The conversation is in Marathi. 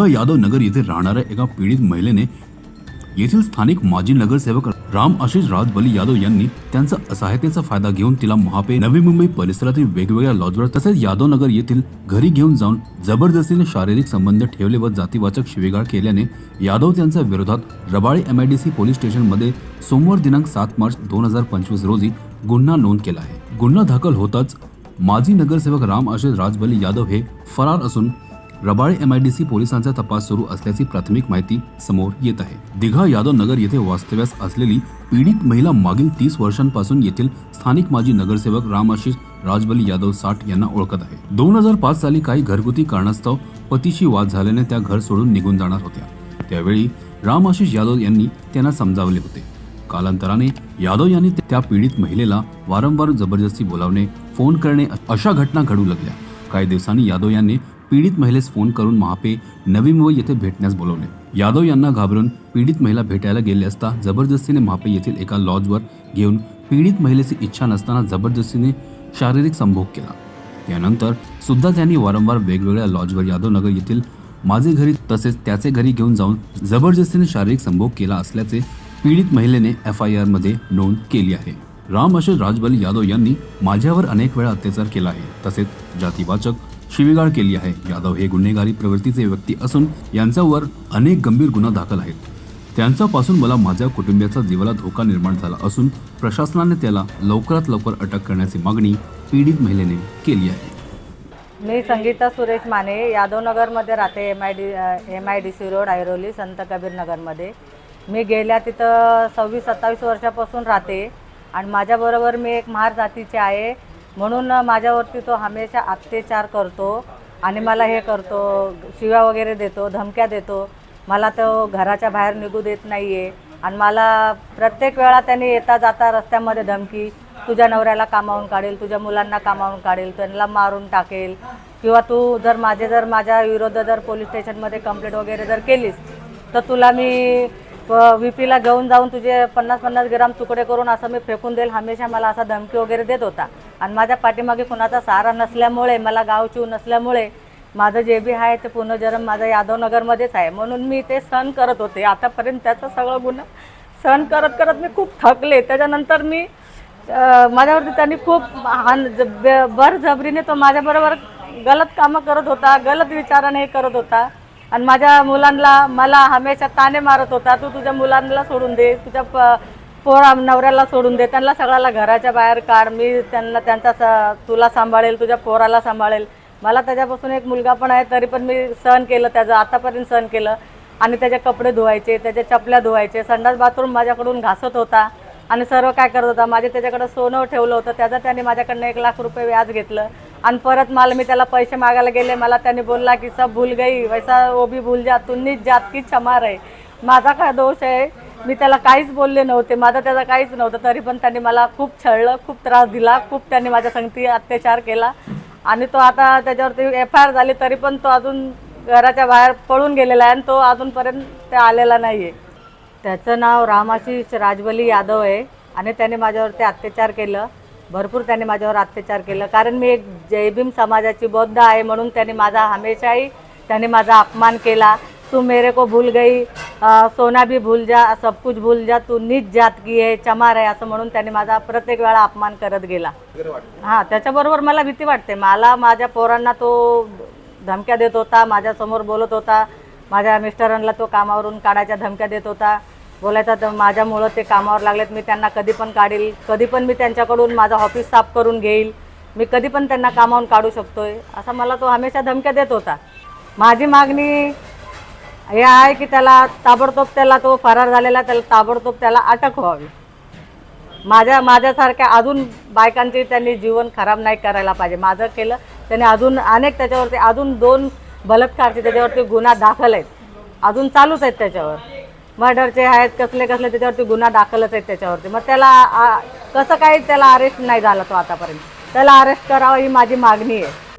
दिघा यादव नगर येथे राहणाऱ्या एका पीडित महिलेने येथील स्थानिक माजी नगरसेवक राम आशिष राजबली यादव यांनी त्यांचा असहायतेचा फायदा घेऊन तिला महापे नवी मुंबई परिसरातील वेगवेगळ्या लॉजवर तसेच यादव नगर येथील घरी घेऊन जाऊन जबरदस्तीने शारीरिक संबंध ठेवले व जातीवाचक शिवेगाळ केल्याने यादव त्यांच्या विरोधात रबाळे एमआयडीसी पोलीस स्टेशनमध्ये सोमवार दिनांक सात मार्च दोन हजार पंचवीस रोजी गुन्हा नोंद केला आहे. गुन्हा दाखल होताच माजी नगरसेवक राम आशिष राजबली यादव हे फरार असून रबाळे सी पोलिसांचा तपास सुरू असल्याची प्राथमिक माहिती समोर येत आहे. दिघा यादव नगर येथे वास्तव्यास असलेली पीडित महिला मागील तीस वर्षांपासून येथील स्थानिक माजी नगरसेवक रामाशिष राजबली यादव साठ यांना ओळखत आहे. दोन हजार पाच साली काही घरगुती कारणास्तव पतीशी वाद झाल्याने त्या घर सोडून निघून जाणार होत्या. त्यावेळी रामाशिष यादव यांनी त्यांना समजावले होते. कालांतराने यादव यांनी त्या पीडित महिलेला वारंवार जबरदस्ती बोलावणे फोन करणे अशा घटना घडू लागल्या. काही दिवसांनी यादव यांनी पीडित महिलेस फोन करून महापे नवी मुंबई येथे भेटण्यास बोलवले. यादव यांना घाबरून पीडित महिला भेटायला गेले असता जबरदस्तीने महापे येथील एका लॉजवर घेऊन पीडित महिलेची इच्छा नसताना जबरदस्तीने शारीरिक संभोग केला. त्यानंतर सुद्धा त्यांनी वारंवार वेगवेगळ्या लॉजवर यादवनगर येथील माझे घरी तसेच त्याचे घरी घेऊन जाऊन जबरदस्तीने शारीरिक संभोग केला असल्याचे पीडित महिलेने एफ आय आरमध्ये नोंद केली आहे. राम अशोक राजबली यादव यांनी माझ्यावर अनेक वेळा अत्याचार केला आहे. तसेच जातीवाचक शिवीगाळ केली आहे. यादव हे गुन्हेगारी प्रवृत्तीचे व्यक्ती असून यांच्यावर अनेक गंभीर गुन्हा दाखल आहेत. त्यांच्यापासून मला माझ्या कुटुंबियाचा जीवाला धोका निर्माण झाला असून प्रशासनाने त्याला लवकरात लवकर अटक करण्याची मागणी पीडित महिलेने केली आहे. मी संगीता सुरेश माने यादवनगरमध्ये राहते M I D M I D C road Airoli Sant Kabir नगरमध्ये. मी गेल्या तिथं सव्वीस सत्तावीस वर्षापासून राहते आणि माझ्याबरोबर मी एक महार जातीचे आहे. म्हणून माझ्यावरती तो हमेशा अत्याचार करतो आणि मला हे करतो शिव्या वगैरे देतो धमक्या देतो. मला तो घराच्या बाहेर निघू देत नाही आहे आणि मला प्रत्येक वेळा त्याने येता जाता रस्त्यामध्ये धमकी तुझ्या नवऱ्याला कामावून काढेल तुझ्या मुलांना कामावून काढेल त्यांना मारून टाकेल. किंवा तू जर माझे जर माझ्या विरोध जर पोलीस स्टेशनमध्ये कंप्लेंट वगैरे जर केलीस तर तुला मी पीला घेऊन जाऊन तुझे पन्नास पन्नास ग्राम तुकडे करून असं मी फेकून देईल. हमेशा मला असा धमकी वगैरे देत होता. आणि माझ्या पाठीमागे कुणाचा सहारा नसल्यामुळे मला गावचीव नसल्यामुळे माझं जे बी आहे ते पुनर्जन्म माझं यादवनगरमध्येच आहे. म्हणून मी ते सहन करत होते. आतापर्यंत त्याचं सगळं गुन्हा सहन करत करत मी खूप थकले. त्याच्यानंतर मी माझ्यावरती त्यांनी खूप हान बरजबरीने तो माझ्याबरोबर गलत कामं करत होता गलत विचाराने हे करत होता. आणि माझ्या मुलांना मला हमेशा ताने मारत होता तू तुझ्या मुलांना सोडून दे तुझ्या प पोरा नवऱ्याला सोडून दे त्यांना सगळ्याला घराच्या बाहेर काढ मी त्यांना त्यांचा स तुला सांभाळेल तुझ्या पोराला सांभाळेल. मला त्याच्यापासून एक मुलगा पण आहे तरी पण मी सहन केलं त्याचं आतापर्यंत सहन केलं. आणि त्याचे कपडे धुवायचे त्याच्या चपल्या धुवायचे संडास बाथरूम माझ्याकडून घासत होता. आणि सर्व काय करत होता माझे त्याच्याकडं सोनं ठेवलं होतं त्याचं त्याने माझ्याकडनं एक लाख रुपये व्याज घेतलं. आणि परत मला मी त्याला पैसे मागायला गेले. मला त्याने बोलला की सब भूल गई. वैसा वो भी भूल जा. तुन्नीच जात की क्षमा आहे माझा काय दोष आहे? मी त्याला काहीच बोलले नव्हते. माझं त्याचं काहीच नव्हतं. तरी पण त्यांनी मला खूप छळलं खूप त्रास दिला खूप त्यांनी माझ्या संगती अत्याचार केला. आणि तो आता त्याच्यावरती एफ आय आर झाली तरी पण तो अजून घराच्या बाहेर पळून गेलेला आहे आणि तो अजूनपर्यंत ते आलेला नाही आहे त्याचं नाव रामाशीष राजवली यादव आहे. आणि त्याने माझ्यावरती अत्याचार केलं. भरपूर त्याने माझ्यावर अत्याचार केलं. कारण मी एक जयभीम समाजाची बौद्ध आहे म्हणून त्याने माझा हमेशाही त्याने माझा अपमान केला. तू मेरे को भूल गई सोना भी भूल जा सब कुछ भूल जा तू नीच जात की आहे चमार आहे असं म्हणून त्याने माझा प्रत्येक वेळा अपमान करत गेला. हां त्याच्याबरोबर मला भीती वाटते. मला माझ्या पोरांना तो धमक्या देत होता माझ्यासमोर बोलत होता. माझ्या मिस्टरांना तो कामावरून काढायच्या धमक्या देत होता. बोलायचा तर माझ्यामुळं ते कामावर लागलेत. मी त्यांना कधी पण काढील कधी पण मी त्यांच्याकडून माझं ऑफिस साफ करून घेईल. मी कधी पण त्यांना कामावून काढू शकतोय. असा मला तो हमेशा धमक्या देत होता. माझी मागणी हे आहे की त्याला ताबडतोब त्याला तो फरार झालेला त्याला ताबडतोब त्याला अटक व्हावी. माझ्या माझ्यासारख्या अजून बायकांचे त्यांनी जीवन खराब नाही करायला पाहिजे. माझं केलं त्याने अजून अनेक त्याच्यावरती अजून दोन बलात्कारचे त्याच्यावरती गुन्हा दाखल आहेत. अजून चालूच आहेत त्याच्यावर. मर्डरचे आहेत कसले कसले त्याच्यावरती गुन्हा दाखलच आहेत त्याच्यावरती. मग त्याला आ, कसं काही त्याला अरेस्ट नाही झाला तो आतापर्यंत? त्याला अरेस्ट करावं ही माझी मागणी आहे.